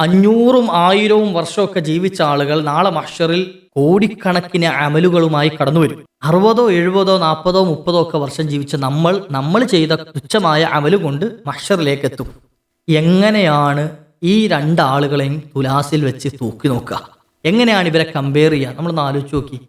അഞ്ഞൂറും ആയിരവും വർഷമൊക്കെ ജീവിച്ച ആളുകൾ നാളെ മഷറിൽ കോടിക്കണക്കിന് അമലുകളുമായി കടന്നു വരും. അറുപതോ എഴുപതോ നാൽപ്പതോ മുപ്പതോ ഒക്കെ വർഷം ജീവിച്ച നമ്മൾ നമ്മൾ ചെയ്ത തുച്ഛമായ അമൽ കൊണ്ട് മഷറിലേക്ക് എത്തും. എങ്ങനെയാണ് ഈ രണ്ടാളുകളെയും തുലാസിൽ വെച്ച് തൂക്കി നോക്കുക? എങ്ങനെയാണ് ഇവരെ കമ്പയർ ചെയ്യുക? നമ്മളൊന്ന് ആലോചിച്ച് നോക്കി.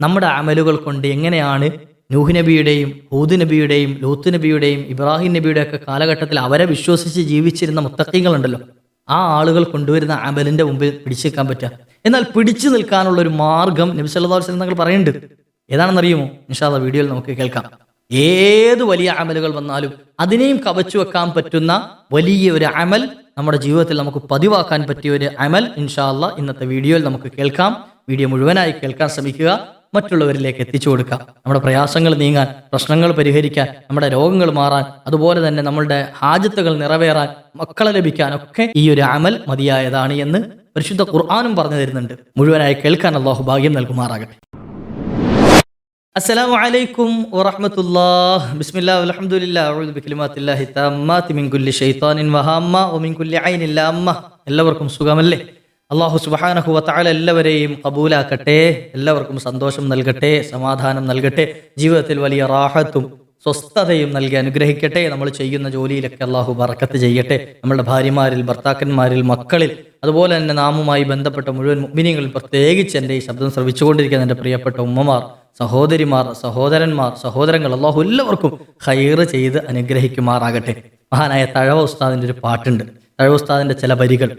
നമ്മുടെ അമലുകൾ കൊണ്ട് എങ്ങനെയാണ് നൂഹ് നബിയുടെയും ഹൂദ് നബിയുടെയും ലൂത്ത് നബിയുടെയും ഇബ്രാഹിം നബിയുടെയൊക്കെ കാലഘട്ടത്തിൽ അവരെ വിശ്വസിച്ച് ജീവിച്ചിരുന്ന മുത്തക്കിങ്ങളുണ്ടല്ലോ ആ ആളുകൾ കൊണ്ടുവരുന്ന അമലിന്റെ മുമ്പിൽ പിടിച്ചു നിൽക്കാൻ പറ്റുക. എന്നാൽ പിടിച്ചു നിൽക്കാനുള്ള ഒരു മാർഗം നബി അലൈഹി വസല്ലം തങ്ങൾ പറയുന്നുണ്ട്. ഏതാണെന്നറിയുമോ? നിഷാദ വീഡിയോയിൽ നമുക്ക് കേൾക്കാം. ഏത് വലിയ അമലുകൾ വന്നാലും അതിനെയും കവച്ചു വെക്കാൻ പറ്റുന്ന വലിയ ഒരു അമൽ നമ്മുടെ ജീവിതത്തിൽ നമുക്ക് പതിവാക്കാൻ പറ്റിയ ഒരു അമൽ ഇൻഷാല്ല ഇന്നത്തെ വീഡിയോയിൽ നമുക്ക് കേൾക്കാം. വീഡിയോ മുഴുവനായി കേൾക്കാൻ ശ്രമിക്കുക. മറ്റുള്ളവരിലേക്ക് എത്തിച്ചു കൊടുക്കാം നമ്മുടെ പ്രയാസങ്ങൾ നീങ്ങാൻ പ്രശ്നങ്ങൾ പരിഹരിക്കാൻ നമ്മുടെ രോഗങ്ങൾ മാറാൻ അതുപോലെ തന്നെ നമ്മളുടെ ഹാജത്തുകൾ നിറവേറാൻ മക്കളെ ലഭിക്കാൻ ഒക്കെ ഈ ഒരു അമൽ മതിയായതാണ് എന്ന് പരിശുദ്ധ ഖുർആാനും പറഞ്ഞു തരുന്നുണ്ട്. മുഴുവനായി കേൾക്കാൻ അള്ളാഹു ഭാഗ്യം നൽകുമാറാകട്ടെ. അസ്സലാമു അലൈക്കും വറഹ്മത്തുള്ളാഹ്. ബിസ്മില്ലാഹി വൽഹംദുലില്ലാഹി അഊദു ബികലിമാത്തില്ലാഹി തമ്മാത്തി മിൻ കുല്ലി ശൈത്താനിൻ വഹാമ്മ വമിൻ കുല്ലി ഐനിൻ ലാമ്മ. എല്ലാവർക്കും സുഖമല്ലേ? അള്ളാഹു സുബ്ഹാനഹു വതആല എല്ലാവരെയും കബൂലാക്കട്ടെ. എല്ലാവർക്കും സന്തോഷം നൽകട്ടെ സമാധാനം നൽകട്ടെ ജീവിതത്തിൽ വലിയ റാഹത്തും സ്വസ്ഥതയും നൽകി അനുഗ്രഹിക്കട്ടെ. നമ്മൾ ചെയ്യുന്ന ജോലിയിലൊക്കെ അള്ളാഹു ബറക്കത്ത് ചെയ്യട്ടെ. നമ്മുടെ ഭാര്യമാരിൽ ഭർത്താക്കന്മാരിൽ മക്കളിൽ അതുപോലെ തന്നെ നാമുമായി ബന്ധപ്പെട്ട മുഴുവൻ മുഗ്മിനികളിൽ പ്രത്യേകിച്ച് എന്റെ ഈ ശബ്ദം ശ്രവിച്ചുകൊണ്ടിരിക്കുന്ന എന്റെ പ്രിയപ്പെട്ട ഉമ്മമാർ സഹോദരിമാർ സഹോദരന്മാർ സഹോദരങ്ങൾ അള്ളാഹു എല്ലാവർക്കും ഹൈറ് ചെയ്ത് അനുഗ്രഹിക്കുമാറാകട്ടെ. മഹാനായ തഴവ ഉസ്താദിന്റെ ഒരു പാട്ടുണ്ട്. തഴവ ഉസ്താദിന്റെ ചില വരികൾ.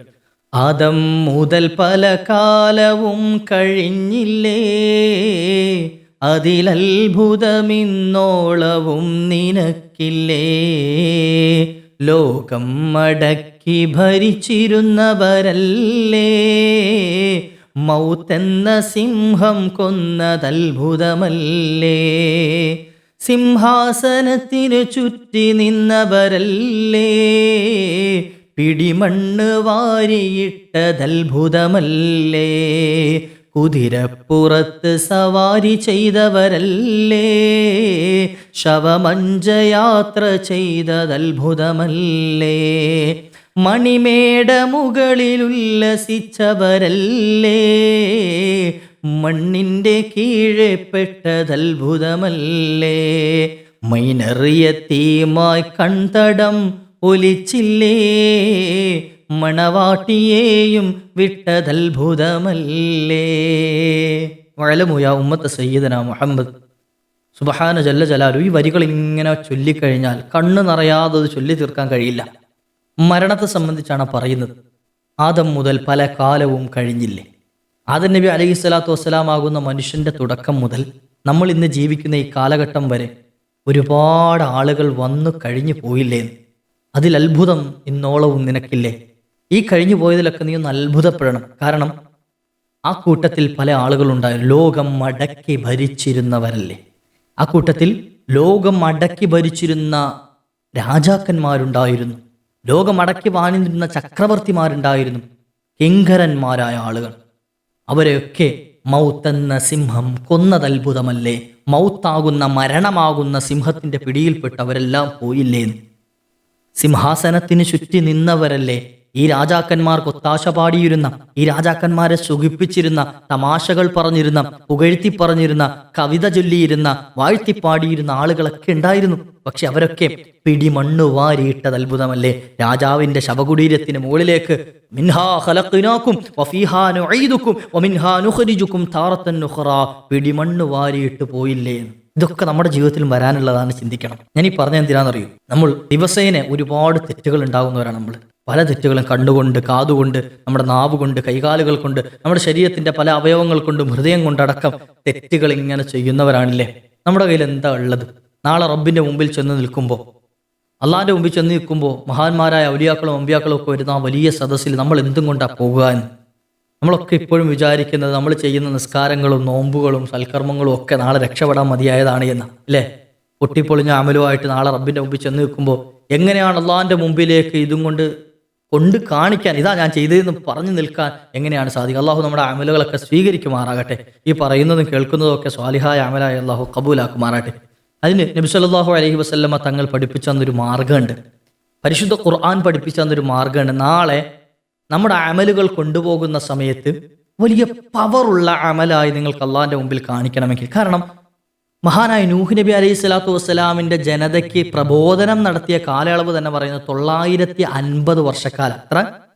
ആദം മുതൽ പല കാലവും കഴിഞ്ഞില്ലേ? അതിലത്ഭുതമിന്നോളവും നിനക്കില്ലേ? ലോകം മടക്കി ഭരിച്ചിരുന്നവരല്ലേ? മൗത്തെന്ന സിംഹം കൊന്നതത്ഭുതമല്ലേ? സിംഹാസനത്തിനു ചുറ്റി നിന്നവരല്ലേ? പിടിമണ്ണ് വാരിയിട്ടതത്ഭുതമല്ലേ? കുതിരപ്പുറത്ത് സവാരി ചെയ്തവരല്ലേ? ശവമഞ്ചയാത്ര ചെയ്തതത്ഭുതമല്ലേ? മണിമേട മുകളിലുല്ലസിച്ചവരല്ലേ? മണ്ണിന്റെ കീഴെ പെട്ടതത്ഭുതമല്ലേ? മൈനറിയ തീമായി കൺതടം ഒലിച്ചില്ലേ? മണവാട്ടിയെയും വിട്ടതത്ഭുതമല്ലേ? വഴലമുയ ഉമ്മത്ത് സയ്യിദന മുഹമ്മദ്. സുബഹാന ജല്ല ജലാലു. ഈ വരികൾ ഇങ്ങനെ ചൊല്ലിക്കഴിഞ്ഞാൽ കണ്ണ് നിറയാതെ അത് ചൊല്ലി തീർക്കാൻ കഴിയില്ല. മരണത്തെ സംബന്ധിച്ചാണ് പറയുന്നത്. ആദം മുതൽ പല കാലവും കഴിഞ്ഞില്ലേ? ആദം നബി അലൈഹി സ്വലാത്തു വസ്സലാമാകുന്ന മനുഷ്യന്റെ തുടക്കം മുതൽ നമ്മൾ ഇന്ന് ജീവിക്കുന്ന ഈ കാലഘട്ടം വരെ ഒരുപാട് ആളുകൾ വന്നു കഴിഞ്ഞു പോയില്ലേ അതിൽ അത്ഭുതം ഇന്നോളവും നിനക്കില്ലേ? ഈ കഴിഞ്ഞു പോയതിലൊക്കെ നീ ഒന്ന് അത്ഭുതപ്പെടണം. കാരണം ആ കൂട്ടത്തിൽ പല ആളുകളുണ്ടായിരുന്നു ലോകം മടക്കി ഭരിച്ചിരുന്നവരല്ലേ? ആ കൂട്ടത്തിൽ ലോകം അടക്കി ഭരിച്ചിരുന്ന രാജാക്കന്മാരുണ്ടായിരുന്നു. ലോകം അടക്കി വാണിരുന്ന ചക്രവർത്തിമാരുണ്ടായിരുന്നു. കിങ്കരന്മാരായ ആളുകൾ. അവരെയൊക്കെ മൗത്തെന്ന സിംഹം കൊന്നത് അത്ഭുതമല്ലേ മൗത്താകുന്ന മരണമാകുന്ന സിംഹത്തിന്റെ പിടിയിൽപ്പെട്ട് അവരെല്ലാം പോയില്ലേന്ന്. സിംഹാസനത്തിന് ചുറ്റി നിന്നവരല്ലേ? ഈ രാജാക്കന്മാർക്ക് ഒത്താശ പാടിയിരുന്ന ഈ രാജാക്കന്മാരെ സുഖിപ്പിച്ചിരുന്ന തമാശകൾ പറഞ്ഞിരുന്ന പുകഴ്ത്തി പറഞ്ഞിരുന്ന കവിത ചൊല്ലിയിരുന്ന വാഴ്ത്തിപ്പാടിയിരുന്ന ആളുകളൊക്കെ ഉണ്ടായിരുന്നു. പക്ഷെ അവരൊക്കെ പിടിമണ്ണ് വാരിയിട്ടത് അത്ഭുതമല്ലേ? രാജാവിന്റെ ശവകുടീരത്തിന് മുകളിലേക്ക് പിടിമണ്ണ് വാരിയിട്ട് പോയില്ലേ ഇതൊക്കെ നമ്മുടെ ജീവിതത്തിൽ വരാനുള്ളതാണ് ചിന്തിക്കണം. ഞാൻ ഈ പറഞ്ഞ എന്തിനാണെന്നറിയൂ? നമ്മൾ ദിവസേന ഒരുപാട് തെറ്റുകൾ ഉണ്ടാകുന്നവരാണ് നമ്മൾ. പല തെറ്റുകളും കണ്ണുകൊണ്ട് കാതുകൊണ്ട് നമ്മുടെ നാവ് കൊണ്ട് കൈകാലുകൾ കൊണ്ട് നമ്മുടെ ശരീരത്തിന്റെ പല അവയവങ്ങൾ കൊണ്ടും ഹൃദയം കൊണ്ടടക്കം തെറ്റുകൾ ഇങ്ങനെ ചെയ്യുന്നവരാണില്ലേ? നമ്മുടെ കയ്യിൽ എന്താ ഉള്ളത്? നാളെ റബ്ബിന്റെ മുമ്പിൽ ചെന്ന് നിൽക്കുമ്പോൾ അള്ളാഹിന്റെ മുമ്പിൽ ചെന്ന് നിൽക്കുമ്പോൾ മഹാന്മാരായ ഔലിയാക്കളും അമ്പിയാക്കളും ഒക്കെ വരുന്ന ആ വലിയ സദസ്സിൽ നമ്മൾ എന്തും കൊണ്ടാണ് പോകുക എന്ന്? നമ്മളൊക്കെ ഇപ്പോഴും വിചാരിക്കുന്നത് നമ്മൾ ചെയ്യുന്ന നിസ്കാരങ്ങളും നോമ്പുകളും സൽക്കർമ്മങ്ങളും ഒക്കെ നാളെ രക്ഷപ്പെടാൻ മതിയായതാണ് എന്ന് അല്ലേ? പൊട്ടിപ്പൊളിഞ്ഞ അമലുമായിട്ട് നാളെ റബ്ബിന്റെ മുമ്പിൽ ചെന്ന് നിൽക്കുമ്പോൾ എങ്ങനെയാണ് അള്ളാഹിന്റെ മുമ്പിലേക്ക് ഇതും കൊണ്ട് കൊണ്ട് കാണിക്കാൻ ഇതാ ഞാൻ ചെയ്തതെന്ന് പറഞ്ഞു നിൽക്കാൻ എങ്ങനെയാണ് സാധിക്കുക? അള്ളാഹു നമ്മുടെ അമലുകളൊക്കെ സ്വീകരിക്കുമാറാകട്ടെ. ഈ പറയുന്നതും കേൾക്കുന്നതും ഒക്കെ സ്വാലിഹായ അമലായ അള്ളാഹു കബൂലാക്കുമാറാകട്ടെ. അതിന് നബി സല്ലല്ലാഹു അലൈഹി വസല്ലമ തങ്ങൾ പഠിപ്പിച്ചു തന്നൊരു മാർഗമുണ്ട്. പരിശുദ്ധ ഖുർആൻ പഠിപ്പിച്ചു തന്നൊരു മാർഗമുണ്ട്. നാളെ നമ്മുടെ അമലുകൾ കൊണ്ടുപോകുന്ന സമയത്ത് വലിയ പവറുള്ള അമലായി നിങ്ങൾക്ക് അള്ളാഹിന്റെ മുമ്പിൽ കാണിക്കണമെങ്കിൽ. കാരണം മഹാനായ നൂഹ് നബി അലൈഹി സ്വലാത്തു വസ്സലാമിന്റെ ജനതയ്ക്ക് പ്രബോധനം നടത്തിയ കാലയളവ് തന്നെ പറയുന്നത് തൊള്ളായിരത്തി അൻപത് വർഷക്കാലം.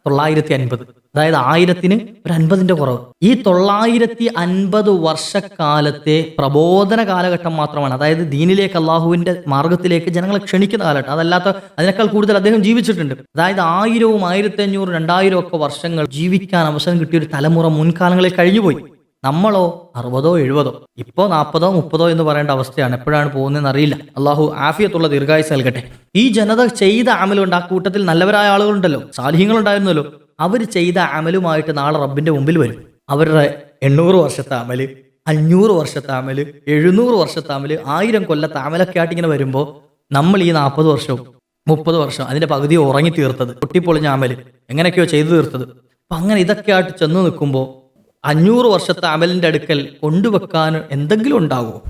തൊള്ളായിരത്തി അൻപത് അതായത് ആയിരത്തിന് ഒരു അൻപതിന്റെ കുറവ്. ഈ തൊള്ളായിരത്തി അൻപത് വർഷക്കാലത്തെ പ്രബോധന കാലഘട്ടം മാത്രമാണ്. അതായത് ദീനിലേക്ക് അള്ളാഹുവിന്റെ മാർഗത്തിലേക്ക് ജനങ്ങളെ ക്ഷണിക്കുന്ന കാലഘട്ടം. അതല്ലാത്ത അതിനേക്കാൾ കൂടുതൽ അദ്ദേഹം ജീവിച്ചിട്ടുണ്ട്. അതായത് ആയിരവും ആയിരത്തി അഞ്ഞൂറ് രണ്ടായിരം ഒക്കെ വർഷങ്ങൾ ജീവിക്കാൻ അവസരം കിട്ടിയ ഒരു തലമുറ മുൻകാലങ്ങളിൽ കഴിഞ്ഞുപോയി. നമ്മളോ അറുപതോ എഴുപതോ ഇപ്പോ നാൽപ്പതോ മുപ്പതോ എന്ന് പറയേണ്ട അവസ്ഥയാണ്. എപ്പോഴാണ് പോകുന്നതെന്ന് അറിയില്ല. അള്ളാഹു ആഫിയത്തുള്ള ദീർഘായുസ് നൽകട്ടെ. ഈ ജനത ചെയ്ത അമലുണ്ട്. ആ കൂട്ടത്തിൽ നല്ലവരായ ആളുകളുണ്ടല്ലോ. സാലിഹ്യങ്ങളുണ്ടായിരുന്നല്ലോ അവർ ചെയ്ത അമലുമായിട്ട് നാളെ റബ്ബിന്റെ മുമ്പിൽ വരും. അവരുടെ എണ്ണൂറ് വർഷത്തെ അമൽ അഞ്ഞൂറ് വർഷത്തെ അമൽ എഴുന്നൂറ് വർഷത്തെ അമൽ ആയിരം കൊല്ലത്തെ അമലൊക്കെ ആയിട്ട് ഇങ്ങനെ വരുമ്പോൾ നമ്മൾ ഈ നാൽപ്പത് വർഷവും മുപ്പത് വർഷം അതിന്റെ പകുതി ഉറങ്ങി തീർത്തത് പൊട്ടിപ്പൊളിഞ്ഞ അമൽ എങ്ങനെയൊക്കെയോ ചെയ്തു തീർത്തത്. അപ്പൊ അങ്ങനെ ഇതൊക്കെ ആയിട്ട് ചെന്ന് നിൽക്കുമ്പോൾ അഞ്ഞൂറ് വർഷത്തെ അമലിന്റെ അടുക്കൽ കൊണ്ടുവെക്കാൻ എന്തെങ്കിലും ഉണ്ടാകുമോ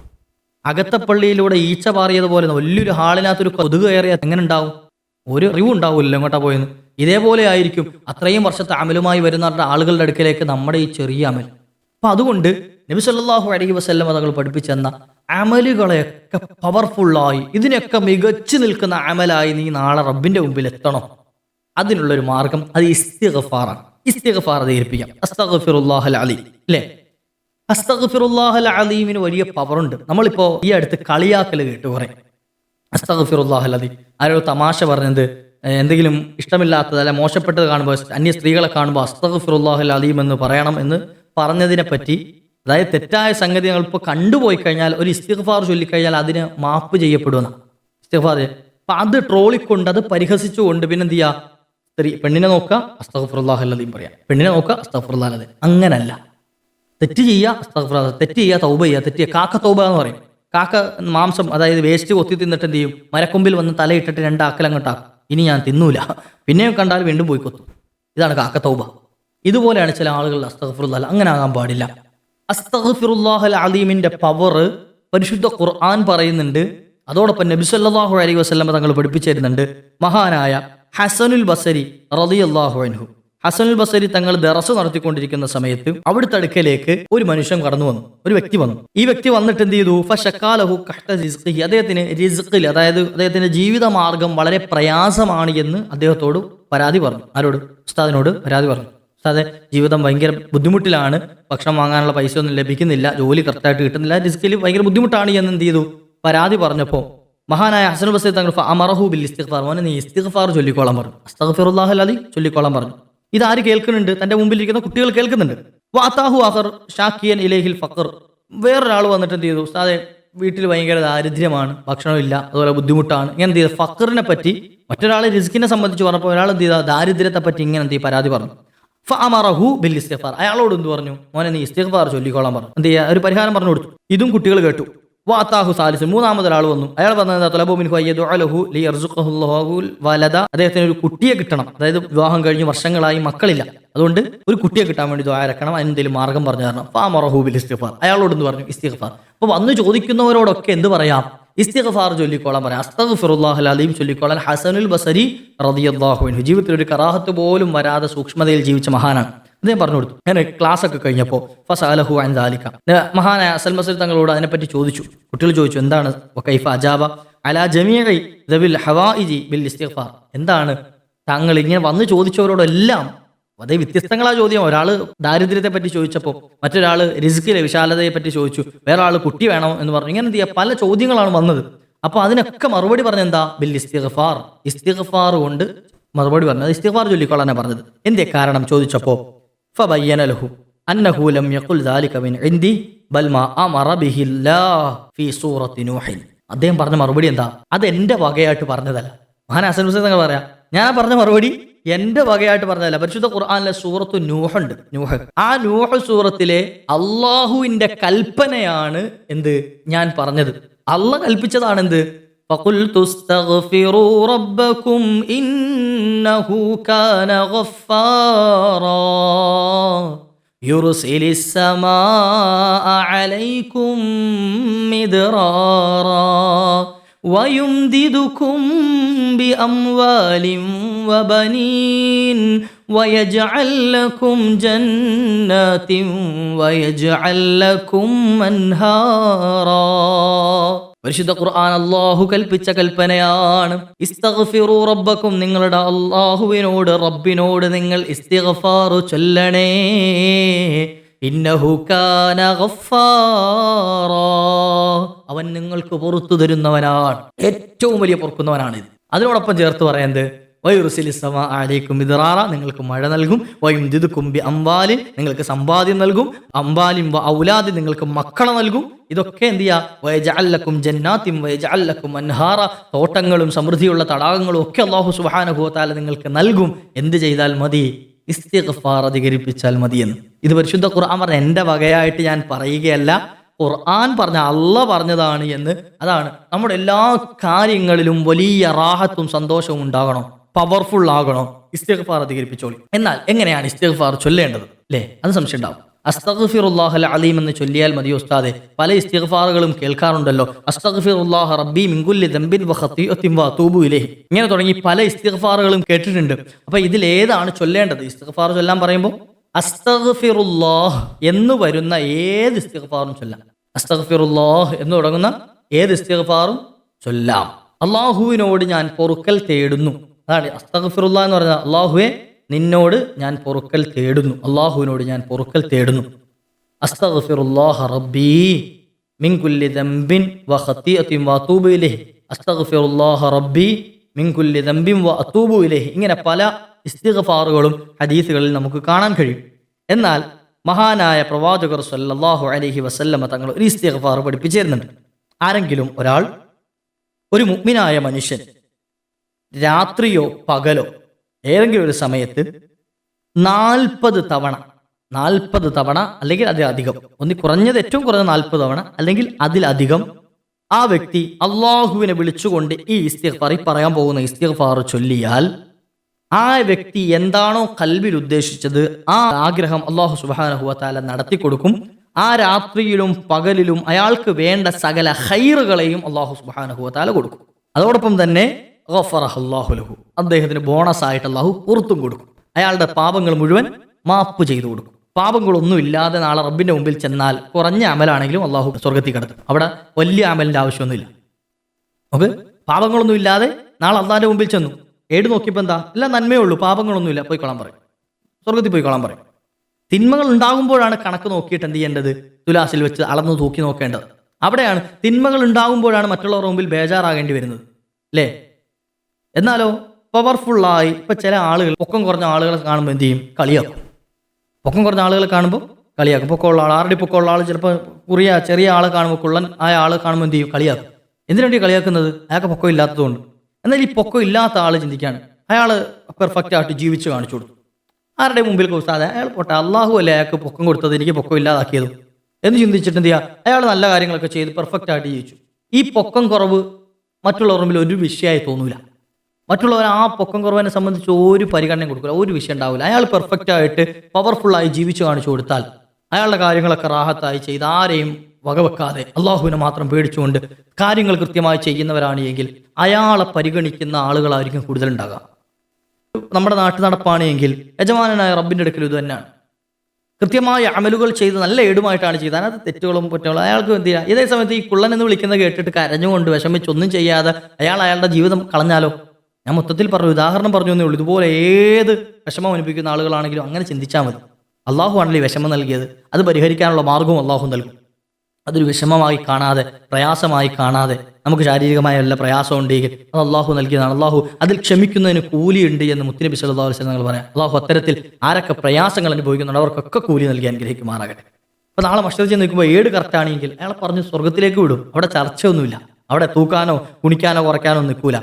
അകത്തപ്പള്ളിയിലൂടെ ഈച്ച പാറിയതുപോലെ വലിയൊരു ഹാളിനകത്തൊരു കൊതുക് കയറിയ എങ്ങനെ ഉണ്ടാവും? ഒരു അറിവും ഉണ്ടാവില്ല എങ്ങോട്ടാ പോയെന്ന്. ഇതേപോലെ ആയിരിക്കും അത്രയും വർഷത്തെ അമലുമായി വരുന്ന ആളുകളുടെ അടുക്കലേക്ക് നമ്മുടെ ഈ ചെറിയ അമൽ. അപ്പൊ അതുകൊണ്ട് നബി സല്ലാഹു അലൈഹി വസ്ല്ലം തങ്ങൾ പഠിപ്പിച്ചെന്ന അമലുകളെയൊക്കെ പവർഫുള്ളായി ഇതിനൊക്കെ മികച്ചു നിൽക്കുന്ന അമലായി നീ നാളെ റബ്ബിന്റെ മുമ്പിൽ എത്തണം. അതിനുള്ളൊരു മാർഗം അത് ഇസ്തിഗ്ഫാറാണ്. ഇസ്തിഗ്ഫാർ അലീമിന് വലിയ പവറുണ്ട്. നമ്മളിപ്പോ ഈ അടുത്ത് കളിയാക്കൽ കേട്ടു കുറെ. അസ്തഗ്ഫിറുല്ലാഹൽ അലി. ആരോ തമാശ പറഞ്ഞത് എന്തെങ്കിലും ഇഷ്ടമില്ലാത്തത് അല്ല മോശപ്പെട്ടത് കാണുമ്പോൾ അന്യ സ്ത്രീകളെ കാണുമ്പോൾ അസ്തഗ്ഫിറുല്ലാഹൽ അലീം എന്ന് പറയണം എന്ന് പറഞ്ഞതിനെ പറ്റി അതായത് തെറ്റായ സംഗതി ഞങ്ങൾ ഇപ്പോൾ കണ്ടുപോയി കഴിഞ്ഞാൽ ഒരു ഇസ്തിഗ്ഫാർ ചൊല്ലിക്കഴിഞ്ഞാൽ അതിന് മാപ്പ് ചെയ്യപ്പെടുമെന്നാണ് ഇസ്തിഗ്ഫാർ അപ്പം അത് ട്രോളിക്കൊണ്ട് അത് പരിഹസിച്ചുകൊണ്ട് പിന്നെ എന്ത് ചെയ്യാ സ്ത്രീ പെണ്ണിനെ നോക്കുക അസ്തഗ്ഫിറുല്ലാഹല്ലതീം പറയാം. പെണ്ണിനെ നോക്കുക അസ്തഗ്ഫിറുല്ലാഹല്ലതീം അങ്ങനല്ല. തെറ്റ് ചെയ്യുക അസ്തഫുറ തെറ്റ് ചെയ്യുക തൗബ ചെയ്യുക. തെറ്റ് ചെയ്യുക. കാക്ക തൗബ എന്ന് പറയും. കാക്ക മാംസം അതായത് വേസ്റ്റ് കൊത്തി തിന്നിട്ട് എന്ത് ചെയ്യും? മരക്കൊമ്പിൽ വന്ന് തലയിട്ടിട്ട് രണ്ടാക്കൽ അങ്ങോട്ടാക്കും ഇനി ഞാൻ തിന്നൂല. പിന്നെയും കണ്ടാൽ വീണ്ടും പോയി കൊത്തും. ഇതാണ് കാക്ക തൗബ. ഇതുപോലെയാണ് ചില ആളുകൾ അസ്തഗ്ഫിറുല്ലാഹ് അങ്ങനെ ആകാൻ പാടില്ല. അസ്തഗ്ഫിറുല്ലാഹൽ അലീമിന്റെ പവർ പരിശുദ്ധ ഖുർആൻ പറയുന്നുണ്ട്. അതോടൊപ്പം നബി സല്ലല്ലാഹു അലൈഹി വസല്ലം തങ്ങൾ പഠിപ്പിച്ചു തരുന്നുണ്ട് മഹാനായ ഹസനുൽ ബസരി റളിയല്ലാഹു അൻഹു. ഹസനുൽ ബസരി തങ്ങൾ ദറസ് നടത്തിക്കൊണ്ടിരിക്കുന്ന സമയത്ത് അവിടുത്തെ അടുക്കലേക്ക് ഒരു മനുഷ്യൻ കടന്നു വന്നു. ഒരു വ്യക്തി വന്നു. ഈ വ്യക്തി വന്നിട്ട് എന്ത് ചെയ്തു? ഫഷക്കാലഹു റിസ്ഖിഹി. അദ്ദേഹത്തിന് റിസ്ഖിൽ അതായത് അദ്ദേഹത്തിന്റെ ജീവിത മാർഗം വളരെ പ്രയാസമാണ് എന്ന് അദ്ദേഹത്തോട് പരാതി പറഞ്ഞു. ആരോട്? ഉസ്താദിനോട് പരാതി പറഞ്ഞു. ഉസ്താദെ ജീവിതം ഭയങ്കര ബുദ്ധിമുട്ടിലാണ്. ഭക്ഷണം വാങ്ങാനുള്ള പൈസ ഒന്നും ലഭിക്കുന്നില്ല. ജോലി കറക്റ്റായിട്ട് കിട്ടുന്നില്ല. റിസ്കിൽ ഭയങ്കര ബുദ്ധിമുട്ടാണ് എന്ന് എന്ത് ചെയ്തു? പരാതി പറഞ്ഞപ്പോൾ മഹാനായ ഹസൻ ബസീർ തങ്ങൾ അമറഹു ബിൽ ഇസ്തിഗ്ഫാർ മോനെ നീ ഇസ്തിഗ്ഫാർ ചൊല്ലിക്കോളാൻ പറഞ്ഞു. അസ്തഫിറുല്ലാഹ് അലി ചൊല്ലിക്കോളാൻ പറഞ്ഞു. ഇത് ആര് കേൾക്കുന്നുണ്ട്? തന്റെ മുമ്പിലിരിക്കുന്ന കുട്ടികൾ കേൾക്കുന്നുണ്ട്. വാത്താഹു അഹർ ഷാക്കിയൻ ഇലേഹിൽ ഫക്കർ വേറൊരാൾ വന്നിട്ട് എന്ത് ചെയ്തു? ഉസ്താദെ വീട്ടിൽ ഭയങ്കര ദാരിദ്ര്യമാണ് ഭക്ഷണമില്ല അതുപോലെ ബുദ്ധിമുട്ടാണ്. ഇങ്ങനെ എന്ത് ചെയ്തു? ഫക്കറിനെ പറ്റി മറ്റൊരാളെ റിസ്കിനെ സംബന്ധിച്ച് പറഞ്ഞപ്പോൾ ഒരാൾ എന്ത് ചെയ്താൽ ദാരിദ്ര്യത്തെ പറ്റി ഇങ്ങനെ എന്ത് പരാതി പറഞ്ഞു. ഫഅമറഹു ബിൽ ഇസ്തിഗ്ഫാർ. അയാളോട് എന്ത് പറഞ്ഞു? മോനെ നീ ഇസ്തിഗ്ഫാർ ചൊല്ലിക്കോളാൻ പറഞ്ഞു. എന്ത് ചെയ്യുക ഒരു പരിഹാരം പറഞ്ഞു കൊടുത്തു. ഇതും കുട്ടികൾ കേട്ടു. വാത്താഹു സാലിസ്. മൂന്നാമത് ഒരാൾ വന്നു. അയാൾ പറഞ്ഞത് യർസുഖഹുല്ലാഹുൽ വലദ. അദ്ദേഹത്തിന് ഒരു കുട്ടിയെ കിട്ടണം. അതായത് വിവാഹം കഴിഞ്ഞ് വർഷങ്ങളായി മക്കളില്ല. അതുകൊണ്ട് ഒരു കുട്ടിയെ കിട്ടാൻ വേണ്ടി ദ്വാരക്കണം അതിനെന്തെങ്കിലും മാർഗം പറഞ്ഞു തരണം. ഫാമറഹൂബിൽ ബിൽ ഇസ്തിഗ്ഫാർ അയാളോട് എന്ന് പറഞ്ഞു? ഇസ്തിഗ്ഫാർ. അപ്പൊ വന്ന് ചോദിക്കുന്നവരോടൊക്കെ എന്ത് പറയാം? ഇസ്തിഗ്ഫാർ ചൊല്ലിക്കോളാൻ പറയാം. അസ്തഗ്ഫിറുല്ലാഹൽ അലീം ചൊല്ലിക്കോളാൻ ഹസനുൽ ബസരി റളിയല്ലാഹു അൻഹു. ജീവിതത്തിൽ ഒരു കറാഹത്ത് പോലും വരാതെ സൂക്ഷ്മതയിൽ ജീവിച്ച മഹാനാണ്. അദ്ദേഹം പറഞ്ഞു കൊടുത്തു. ഞാൻ ക്ലാസ് ഒക്കെ കഴിഞ്ഞപ്പോൾ ഫസാലഹു അൻ ദാലിക്ക മഹാനായ അസൽ മസൽ തങ്ങളോട് അതിനെപ്പറ്റി ചോദിച്ചു. കുട്ടികൾ ചോദിച്ചു എന്താണ്? വക്കൈഫ അജാബ. അല ജമീഇ ദബിൽ ഹവായിജി ബിൽ ഇസ്തിഗ്ഫാർ. എന്താണ്? താങ്കൾ ഇങ്ങനെ വന്ന് ചോദിച്ചവരോടെല്ലാം അതേ വ്യത്യസ്തങ്ങളാ ചോദ്യം. ഒരാൾ ദാരിദ്ര്യത്തെ പറ്റി ചോദിച്ചപ്പോൾ മറ്റൊരാൾ റിസ്കിലെ വിശാലതയെ പറ്റി ചോദിച്ചു. വേറെ ആൾ കുട്ടി വേണം എന്ന് പറഞ്ഞു. ഇങ്ങനെ എന്ത് പല ചോദ്യങ്ങളാണ് വന്നത്. അപ്പൊ അതിനൊക്കെ മറുപടി പറഞ്ഞ എന്താ ബിൽ ഇസ്തിഗ്ഫാർ. ഇസ്തിഗ്ഫാർ കൊണ്ട് മറുപടി പറഞ്ഞത്. ഇസ്തിഗ്ഫാർ ചൊല്ലിക്കൊള്ളാനാ പറഞ്ഞത്. എന്തേ കാരണം ചോദിച്ചപ്പോ فبين له أنه لم يقل ذلك من عندي بل ما أمر به الله في سورة نوح അദ്ദേഹം പറഞ്ഞ മറുപടി എന്താ അത് എന്റെ വകയായിട്ട് പറഞ്ഞതല്ല മഹാൻ ഹസൻ ഹുസൈൻ തങ്ങൾ പറയാ ഞാൻ പറഞ്ഞ മറുപടി എന്റെ വകയായിട്ട് പറഞ്ഞതല്ല പരിശുദ്ധ ഖുർആനിലെ സൂറത്ത് നൂഹുണ്ട് നൂഹ് ആ നൂഹ് സൂറത്തിലെ അള്ളാഹുവിന്റെ കൽപ്പനയാണ് എന്ത് ഞാൻ പറഞ്ഞത് അള്ള കൽപ്പിച്ചതാണ് എന്ത് فقلت استغفروا ربكم إنه كان غفارا. يرسل السماء عليكم مدرارا ويمددكم بأموال وبنين ويجعل لكم جنات ويجعل لكم أنهارا. പരിശുദ്ധ ഖുർആൻ അള്ളാഹു കൽപ്പിച്ച കൽപ്പനയാണ്. റബ്ബക്കും നിങ്ങളുടെ അള്ളാഹുവിനോട് റബ്ബിനോട് നിങ്ങൾ ഇസ്തിഗ്ഫാറു ചൊല്ലണേ. ഇന്നഹു കാന അവൻ നിങ്ങൾക്ക് പുറത്തു തരുന്നവനാണ്. ഏറ്റവും വലിയ പൊറുക്കുന്നവനാണ് ഇത് അതിനോടൊപ്പം ചേർത്ത് പറയുന്നത് വൈറുസിലിസമ ഇതറാറ നിങ്ങൾക്ക് മഴ നൽകും. വയും ദിതുക്കുംബി അമ്പാലിൻ നിങ്ങൾക്ക് സമ്പാദ്യം നൽകും. അമ്പാലിൻ വ ഔലാദി നിങ്ങൾക്ക് മക്കളെ നൽകും. ഇതൊക്കെ എന്ത് ചെയ്യുക വയജഅല്ലക്കും ജന്നാത്തിം വയജഅല്ലക്കും അൻഹാറ. തോട്ടങ്ങളും സമൃദ്ധിയുള്ള തടാകങ്ങളും ഒക്കെ അള്ളാഹു സുഹാനുഭവത്താല നിങ്ങൾക്ക് നൽകും. എന്ത് ചെയ്താൽ മതി? ഇസ്തിഗ്ഫാർ അധികരിപ്പിച്ചാൽ മതിയെന്ന് ഇത് പരിശുദ്ധ ഖുർആൻ പറഞ്ഞ എന്റെ വകയായിട്ട് ഞാൻ പറയുകയല്ല. ഖുർആൻ പറഞ്ഞ അല്ല പറഞ്ഞതാണ് എന്ന്. അതാണ് നമ്മുടെ എല്ലാ കാര്യങ്ങളിലും വലിയ റാഹത്തും സന്തോഷവും ഉണ്ടാകണം. പവർഫുൾ ആകണം. ഇസ്തിഗ്ഫാർ അധികരിപ്പിച്ചോളി. എന്നാൽ എങ്ങനെയാണ് ഇസ്തിഗ്ഫാർ ചൊല്ലേണ്ടത്? അല്ലേ അത് സംശയം ഉണ്ടാവും. അസ്തഗ്ഫിറുല്ലാഹൽ അലീം എന്ന് ചൊല്ലിയാൽ മതി ഉസ്താദെ. പല ഇസ്തിഗ്ഫാറുകളും കേൾക്കാറുണ്ടല്ലോ. അസ്തഗ്ഫിറുല്ലാഹ റബ്ബി മിങ്കുല്ലി ദംബിൻ വ ഖതീഅത്തിൻ വ അതൂബു ഇലൈഹി. ഇങ്ങനെ തുടങ്ങി പല ഇസ്തിഗ്ഫാറുകളും കേട്ടിട്ടുണ്ട്. അപ്പൊ ഇതിൽ ഏതാണ് ചൊല്ലേണ്ടത്? ഇസ്തിഗ്ഫാർ ചൊല്ലാൻ പറയുമ്പോൾ അസ്തഗ്ഫിറുല്ലാഹ് എന്ന് വരുന്ന ഏത് ഇസ്തിഗ്ഫാറും ചൊല്ലാം. അസ്തഗ്ഫിറുല്ലാഹ് എന്ന് തുടങ്ങുന്ന ഏത് ഇസ്തിഗ്ഫാറും ചൊല്ലാം. അള്ളാഹുവിനോട് ഞാൻ പൊറുക്കൽ തേടുന്നു. അതാണ് അസ്തഗ്ഫിറുല്ലാ എന്ന് പറഞ്ഞാൽ അള്ളാഹുവെ നിന്നോട് ഞാൻ പൊറുക്കൽ തേടുന്നു. അള്ളാഹുവിനോട് ഞാൻ പൊറുക്കൽ തേടുന്നു. അസ്തഗ്ഫിറുല്ലാഹ റബ്ബീ മിൻ കുല്ലി ദംബിൻ വ ഖതീഅത്തിൻ വ ഇലൈഹി. അസ്തഗ്ഫിറുല്ലാഹ റബ്ബീ മിൻ കുല്ലി ദംബിൻ വ അതൂബു ഇലൈഹി. ഇങ്ങനെ പല ഇസ്തിഗ്ഫാറുകളും ഹദീസുകളിൽ നമുക്ക് കാണാൻ കഴിയും. എന്നാൽ മഹാനായ പ്രവാചകർ സല്ലല്ലാഹു അലൈഹി വസല്ലമ തങ്ങൾ ഒരു ഇസ്തിഗ്ഫാർ പഠിപ്പിച്ചിരുന്നുണ്ട്. ആരെങ്കിലും ഒരാൾ ഒരു മുഗ്മിനായ മനുഷ്യൻ രാത്രിയോ പകലോ? ഏതെങ്കിലും ഒരു സമയത്ത് നാൽപ്പത് തവണ നാൽപ്പത് തവണ അല്ലെങ്കിൽ അതിലധികം ഒന്ന് കുറഞ്ഞത് ഏറ്റവും കുറഞ്ഞ നാൽപ്പത് തവണ അല്ലെങ്കിൽ അതിലധികം ആ വ്യക്തി അള്ളാഹുവിനെ വിളിച്ചുകൊണ്ട് ഈ ഇസ്തിഗ്ഫാർ പറയാൻ പോകുന്ന ഇസ്തിഗ്ഫാർ ചൊല്ലിയാൽ ആ വ്യക്തി എന്താണോ കൽവിൽ ഉദ്ദേശിച്ചത് ആ ആഗ്രഹം അള്ളാഹു സുബാനഹുവത്താല നടത്തി കൊടുക്കും. ആ രാത്രിയിലും പകലിലും അയാൾക്ക് വേണ്ട സകല ഹൈറുകളെയും അള്ളാഹു സുബാനഹുവത്താല കൊടുക്കും. അതോടൊപ്പം തന്നെ ഗഫറഹ് അല്ലാഹു ലഹു. അദ്ദേഹത്തിന് ബോണസ് ആയിട്ട് അള്ളാഹു പുറത്തും കൊടുക്കും. അയാളുടെ പാപങ്ങൾ മുഴുവൻ മാപ്പ് ചെയ്തു കൊടുക്കും. പാപങ്ങളൊന്നും ഇല്ലാതെ നാളെ റബ്ബിന്റെ മുമ്പിൽ ചെന്നാൽ കുറഞ്ഞ അമലാണെങ്കിലും അള്ളാഹു സ്വർഗത്തിൽ കിടത്തും. അവിടെ വലിയ അമലിന്റെ ആവശ്യമൊന്നുമില്ല. നമുക്ക് പാപങ്ങളൊന്നും ഇല്ലാതെ നാളെ അള്ളാന്റെ മുമ്പിൽ ചെന്നു. ഏട് നോക്കിയപ്പോൾ എന്താ? എല്ലാം നന്മയേ ഉള്ളൂ പാപങ്ങളൊന്നുമില്ല. പോയിക്കോളാൻ പറയും. സ്വർഗത്തിൽ പോയിക്കോളാൻ പറയും. തിന്മകൾ ഉണ്ടാകുമ്പോഴാണ് കണക്ക് നോക്കിയിട്ട് എന്ത് ചെയ്യേണ്ടത്? തുലാസിൽ വെച്ച് അളന്ന് തൂക്കി നോക്കേണ്ടത്. അവിടെയാണ് തിന്മകൾ ഉണ്ടാകുമ്പോഴാണ് മറ്റുള്ളവരുടെ മുമ്പിൽ ബേജാറാകേണ്ടി വരുന്നത്. അല്ലേ? എന്നാലോ പവർഫുള്ളായി ഇപ്പൊ ചില ആളുകൾ പൊക്കം കുറഞ്ഞ ആളുകളെ കാണുമ്പോൾ എന്ത് ചെയ്യും? കളിയാക്കും. പൊക്കം കുറഞ്ഞ ആളുകളെ കാണുമ്പോൾ കളിയാക്കും. പൊക്കമുള്ള ആൾ ആരുടെ പൊക്കമുള്ള ആൾ ചിലപ്പോൾ കുറിയ ചെറിയ ആളെ കാണുമ്പോൾ കുള്ളൻ ആയ ആളെ കാണുമ്പോൾ എന്ത് ചെയ്യും? കളിയാക്കും. എന്തിനാണ് കളിയാക്കുന്നത്? അയാൾക്ക് പൊക്കം ഇല്ലാത്തതുകൊണ്ട്. എന്നാൽ ഈ പൊക്കം ഇല്ലാത്ത ആൾ ചിന്തിക്കുകയാണ് അയാൾ പെർഫെക്റ്റ് ആയിട്ട് ജീവിച്ച് കാണിച്ചു കൊടുത്തു. ആരുടെ മുമ്പിൽ കൊടുത്താതെ അയാൾ പോട്ടെ അള്ളാഹു അല്ലേ അയാൾക്ക് പൊക്കം കൊടുത്തത്? എനിക്ക് പൊക്കം ഇല്ലാതാക്കിയതും. എന്ന് ചിന്തിച്ചിട്ട് എന്ത് ചെയ്യുക? അയാൾ നല്ല കാര്യങ്ങളൊക്കെ ചെയ്ത് പെർഫെക്റ്റ് ആയിട്ട് ജീവിച്ചു. ഈ പൊക്കം കുറവ് മറ്റുള്ളവർ മുമ്പിൽ ഒരു വിഷയമായി തോന്നൂല. മറ്റുള്ളവർ ആ പൊക്കം കുറവനെ സംബന്ധിച്ച് ഒരു പരിഗണന കൊടുക്കില്ല ഒരു വിഷയം ഉണ്ടാവില്ല. അയാൾ പെർഫെക്റ്റ് ആയിട്ട് പവർഫുള്ളായി ജീവിച്ചു കാണിച്ചു കൊടുത്താൽ അയാളുടെ കാര്യങ്ങളൊക്കെ റാഹത്തായി ചെയ്ത് ആരെയും വകവെക്കാതെ അള്ളാഹുവിനെ മാത്രം പേടിച്ചുകൊണ്ട് കാര്യങ്ങൾ കൃത്യമായി ചെയ്യുന്നവരാണ് എങ്കിൽ അയാളെ പരിഗണിക്കുന്ന ആളുകളായിരിക്കും കൂടുതൽ ഉണ്ടാകുക നമ്മുടെ നാട്ടു നടപ്പാണ് എങ്കിൽ യജമാനായ റബ്ബിന്റെ അടുക്കൽ ഇത് തന്നെയാണ്. കൃത്യമായ അമലുകൾ ചെയ്ത് നല്ല ഏടുമായിട്ടാണ് ചെയ്തത്. അതിനകത്ത് തെറ്റുകളും കുറ്റങ്ങളും അയാൾക്ക് എന്ത് ചെയ്യുക ഇതേ സമയത്ത് ഈ കുള്ളൻ എന്ന് വിളിക്കുന്നത് കേട്ടിട്ട് കരഞ്ഞുകൊണ്ട് വിഷമിച്ചൊന്നും ചെയ്യാതെ അയാൾ അയാളുടെ ജീവിതം കളഞ്ഞാലോ? ഞാൻ മൊത്തത്തിൽ പറഞ്ഞു ഉദാഹരണം പറഞ്ഞു എന്നേ ഉള്ളൂ. ഇതുപോലെ ഏത് വിഷമം അനുഭവിക്കുന്ന ആളുകളാണെങ്കിലും അങ്ങനെ ചിന്തിച്ചാൽ മതി. അള്ളാഹു ആണല്ലോ വിഷമം നൽകിയത്? അത് പരിഹരിക്കാനുള്ള മാർഗവും അള്ളാഹു നൽകും. അതൊരു വിഷമമായി കാണാതെ പ്രയാസമായി കാണാതെ നമുക്ക് ശാരീരികമായ എല്ലാ പ്രയാസം ഉണ്ടെങ്കിൽ അത് അള്ളാഹു നൽകിയതാണ്. അള്ളാഹു അതിൽ ക്ഷമിക്കുന്നതിന് കൂലിയുണ്ട് എന്ന് മുത്തുനബി സല്ലല്ലാഹു അലൈഹി വസല്ലം ഞങ്ങൾ പറയാം അള്ളാഹു അത്തരത്തിൽ ആരൊക്കെ പ്രയാസങ്ങൾ അനുഭവിക്കുന്നുണ്ട് അവർക്കൊക്കെ കൂലി നൽകി അനുഗ്രഹിക്കുമാറാകട്ടെ. അപ്പോൾ നാളെ മഷ്ടത്തിൽ ചെന്ന് നിൽക്കുമ്പോൾ ഏട് കറക്റ്റാണെങ്കിൽ അയാളെ പറഞ്ഞ് സ്വർഗത്തിലേക്ക് വിടും. അവിടെ ചർച്ചയൊന്നുമില്ല. അവിടെ തൂക്കാനോ കുണിക്കാനോ കുറയ്ക്കാനോ നിൽക്കൂല.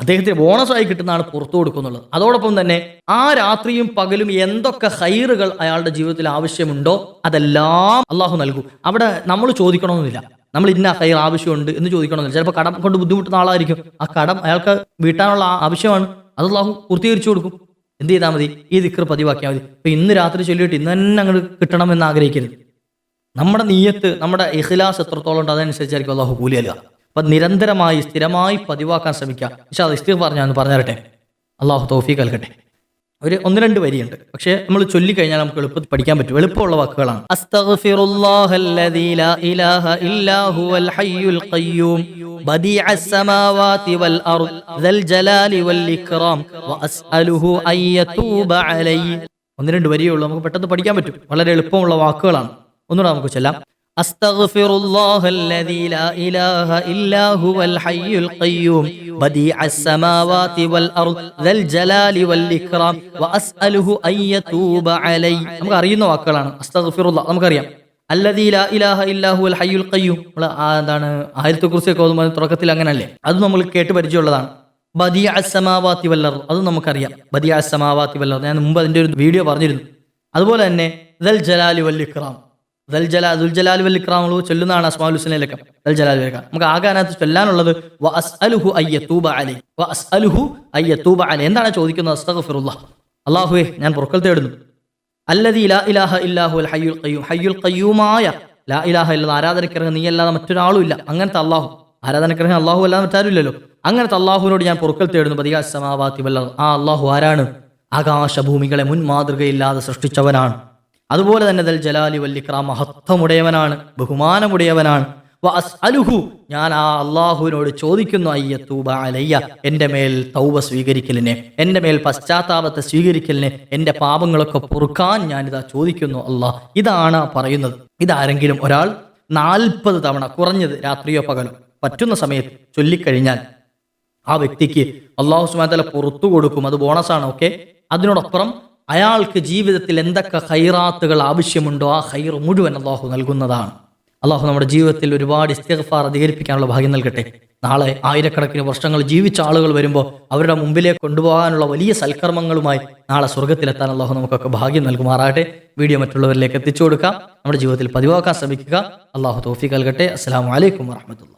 അദ്ദേഹത്തിന് ബോണസായി കിട്ടുന്നതാണ് പുറത്തു കൊടുക്കുന്നുള്ളത്. അതോടൊപ്പം തന്നെ ആ രാത്രിയും പകലും എന്തൊക്കെ ഹൈറുകൾ അയാളുടെ ജീവിതത്തിൽ ആവശ്യമുണ്ടോ അതെല്ലാം അള്ളാഹു നൽകും. അവിടെ നമ്മൾ ചോദിക്കണമെന്നില്ല. നമ്മൾ ഇന്ന ഹൈർ ആവശ്യമുണ്ട് എന്ന് ചോദിക്കണമെന്നില്ല. ചിലപ്പോൾ കടം കൊണ്ട് ബുദ്ധിമുട്ടുന്ന ആളായിരിക്കും. ആ കടം അയാൾക്ക് വീട്ടാനുള്ള ആവശ്യമാണ്. അത് അള്ളാഹു പൂർത്തീകരിച്ചു കൊടുക്കും. എന്ത് ചെയ്താൽ മതി? ഈ ദിക്കർ പതിവാക്കിയാൽ മതി. ഇപ്പൊ ഇന്ന് രാത്രി ചൊല്ലിയിട്ട് ഇന്ന് തന്നെ അങ്ങോട്ട് കിട്ടണമെന്ന് ആഗ്രഹിക്കരുത്. നമ്മുടെ നീയത്ത് നമ്മുടെ ഇഖ്ലാസ് എത്രത്തോളം ഉണ്ട് അതനുസരിച്ചായിരിക്കും അള്ളാഹു കൂലിയല്ല അപ്പം നിരന്തരമായി സ്ഥിരമായി പതിവാക്കാൻ ശ്രമിക്കുക പക്ഷേ അത് ഇസ്തിഗ്ഫാർ ഞാൻ ഒന്ന് പറഞ്ഞു തരട്ടെ അള്ളാഹു തൗഫീഖ് നൽകട്ടെ ഒരു ഒന്ന് രണ്ട് വരിയുണ്ട് പക്ഷേ നമ്മൾ ചൊല്ലിക്കഴിഞ്ഞാൽ നമുക്ക് എളുപ്പത്തിൽ പഠിക്കാൻ പറ്റും എളുപ്പമുള്ള വാക്കുകളാണ് അസ്തഗ്ഫിറുല്ലാഹല്ലദീ ലാ ഇലാഹ ഇല്ലാ ഹുവൽ ഹയ്യുൽ ഖയ്യൂം بديع السماوات والأرض ذا الجلال والإكرام وأسأله أن يتوب علي ഒന്ന് രണ്ട് വരിയേ ഉള്ളൂ നമുക്ക് പെട്ടെന്ന് പഠിക്കാൻ പറ്റും വളരെ എളുപ്പമുള്ള വാക്കുകളാണ് ഒന്നുകൂടെ നമുക്ക് ചെല്ലാം أستغفر الله الذي لا إله إلا هو الحي القيوم بديع السماوات والأرض ذا الجلال والإكرام وأسأله أن يتوب علي നമുക്ക് അറിയുന്ന വാക്കുകളാണ് അസ്തഗ്ഫിറുള്ള നമുക്കറിയാം അല്ലദീ ലാ ഇലാഹ ഇല്ലാഹു അൽ ഹയ്യുൽ ഖയ്യൂം നമ്മൾ ആ എന്താണ് ആയിരത്തെ കുറിച്ചൊക്കെ ഓതുമ്പോൾ തുടക്കത്തിൽ അങ്ങനല്ലേ അത് നമ്മൾ കേട്ട് പരിചയമുള്ളതാണ് ബദിയ അസമാവാത്തി വല്ലർ അത് നമുക്കറിയാം ബദിയ അസമാവാത്തി വല്ലർ ഞാൻ മുമ്പ് അതിന്റെ ഒരു വീഡിയോ പറഞ്ഞിരുന്നു അതുപോലെ തന്നെ ദൽ ജലാലി വൽ ഇക്റാം ദൽ ജലാ ദുൽ വൽ ഇക്റാം നമ്മൾ ചൊല്ലുന്നതാണ് അസ്മാഉൽ ഹുസ്നയിലൊക്കെ നമുക്ക് ആകെ ചൊല്ലാനുള്ളത് വ വ എന്താണ് ചോദിക്കുന്നത്? അല്ലാഹുവേ ഞാൻ പുറക്കൽ തേടുന്നു. അല്ലദീ ലാ ഇലാഹ ഹയ്യുൽ ഹയ്യുൽ ലാ ഇലാഹ നീ അല്ലാതെ മറ്റൊരാളും ഇല്ല. അങ്ങനത്തെ അള്ളാഹു. ആരാധനക്കർഹ അള്ളാഹു അല്ലാതെ മറ്റാരുമില്ലല്ലോ. അങ്ങനത്തെ അള്ളാഹുവിനോട് ഞാൻ പൊറുക്കൽ തേടുന്നു. ബദിയാ ആ അള്ളാഹു ആരാണ്? ആകാശഭൂമികളെ മുൻ മാതൃകയില്ലാതെ സൃഷ്ടിച്ചവനാണ്. അതുപോലെ തന്നെ ദൽ ജലാലി വല്ലിക്ര മഹത്വമുടയവനാണ് ബഹുമാനമുടയവനാണ്. വ അസ്അലുഹു ഞാൻ ആ അള്ളാഹുവിനോട് ചോദിക്കുന്നു അയ്യ തൂബ അലയ്യ എന്റെ മേൽ തൗബ സ്വീകരിക്കലിനെ എന്റെ മേൽ പശ്ചാത്താപത്തെ സ്വീകരിക്കലിനെ എന്റെ പാപങ്ങളൊക്കെ പൊറുക്കാൻ ഞാനിതാ ചോദിക്കുന്നു അള്ളാഹ് ഇതാണ് പറയുന്നത്. ഇതാരെങ്കിലും ഒരാൾ നാൽപ്പത് തവണ കുറഞ്ഞത് രാത്രിയോ പകലോ പറ്റുന്ന സമയത്ത് ചൊല്ലിക്കഴിഞ്ഞാൽ ആ വ്യക്തിക്ക് അള്ളാഹു സുമാതല പുറത്തു കൊടുക്കും. അത് ബോണസാണ് ഓക്കെ? അതിനോടൊപ്പം അയാൾക്ക് ജീവിതത്തിൽ എന്തൊക്കെ ഹൈറാത്തുകൾ ആവശ്യമുണ്ടോ ആ ഹൈർ മുഴുവൻ അള്ളാഹു നൽകുന്നതാണ്. അള്ളാഹു നമ്മുടെ ജീവിതത്തിൽ ഒരുപാട് ഇസ്തിഗ്ഫാർ അധികരിപ്പിക്കാനുള്ള ഭാഗ്യം നൽകട്ടെ. നാളെ ആയിരക്കണക്കിന് വർഷങ്ങൾ ജീവിച്ച ആളുകൾ വരുമ്പോൾ അവരുടെ മുമ്പിലേക്ക് കൊണ്ടുപോകാനുള്ള വലിയ സൽക്കർമ്മങ്ങളുമായി നാളെ സ്വർഗത്തിലെത്താൻ അള്ളാഹു നമുക്കൊക്കെ ഭാഗ്യം നൽകുമാറാകട്ടെ. വീഡിയോ മറ്റുള്ളവരിലേക്ക് എത്തിച്ചു കൊടുക്കാം. നമ്മുടെ ജീവിതത്തിൽ പതിവാക്കാൻ ശ്രമിക്കുക. അള്ളാഹു തോഫി നൽകട്ടെ. അസ്സാം വലൈക്കും വാഹമത്തുള്ള